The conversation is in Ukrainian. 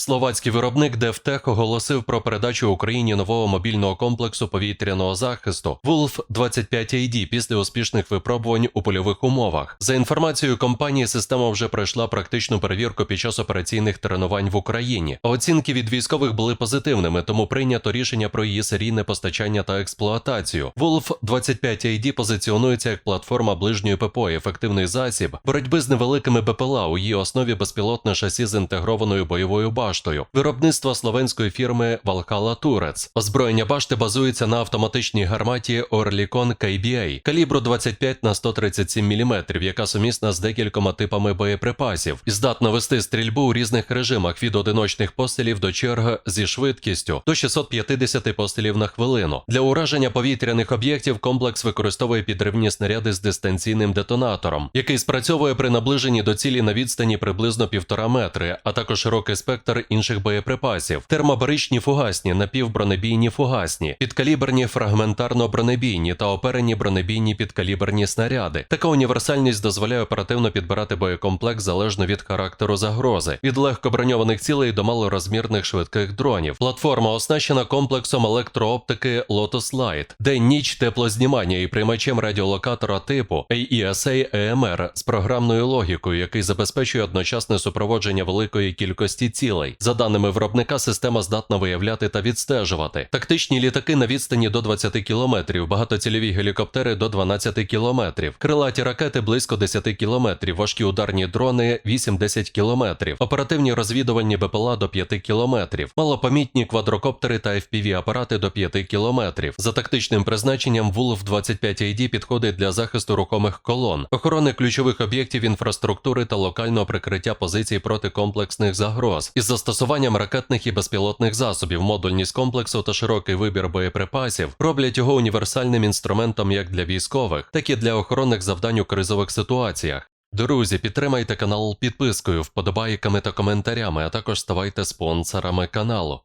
Словацький виробник DevTech оголосив про передачу Україні нового мобільного комплексу повітряного захисту Wolf 25 AD після успішних випробувань у польових умовах. За інформацією компанії, система вже пройшла практичну перевірку під час операційних тренувань в Україні. Оцінки від військових були позитивними, тому прийнято рішення про її серійне постачання та експлуатацію. Wolf 25 AD позиціонується як платформа ближньої ППО, ефективний засіб боротьби з невеликими БПЛА. У її основі безпілотне шасі з інтегрованою бойовою баштою. Виробництво словенської фірми Valhalla Turrets. Озброєння башти базується на автоматичній гарматі Oerlikon KBA калібру 25 на 137 мм, яка сумісна з декількома типами боєприпасів і здатна вести стрільбу у різних режимах від одиночних пострілів до черг зі швидкістю до 650 пострілів на хвилину. Для ураження повітряних об'єктів комплекс використовує підривні снаряди з дистанційним детонатором, який спрацьовує при наближенні до цілі на відстані приблизно півтора метри, а також широкий спектр інших боєприпасів, термобаричні фугасні, напівбронебійні фугасні, підкаліберні фрагментарно-бронебійні та оперені бронебійні підкаліберні снаряди. Така універсальність дозволяє оперативно підбирати боєкомплект залежно від характеру загрози, від легкоброньованих цілей до малорозмірних швидких дронів. Платформа оснащена комплексом електрооптики Lotus Light, день-ніч теплознімання і приймачем радіолокатора типу AESA EMR з програмною логікою, який забезпечує одночасне супроводження великої кількості цілей. За даними виробника, система здатна виявляти та відстежувати. Тактичні літаки на відстані до 20 км, багатоцільові гелікоптери до 12 км, крилаті ракети близько 10 км, важкі ударні дрони 8-10 км, оперативні розвідувальні БПЛА до 5 км, малопомітні квадрокоптери та FPV-апарати до 5 км. За тактичним призначенням Wolf 25 AD підходить для захисту рухомих колон, охорони ключових об'єктів інфраструктури та локального прикриття позицій проти комплексних загроз. Із застосуванням ракетних і безпілотних засобів, модульність комплексу та широкий вибір боєприпасів роблять його універсальним інструментом як для військових, так і для охоронних завдань у кризових ситуаціях. Друзі, підтримайте канал підпискою, вподобайками та коментарями, а також ставайте спонсорами каналу.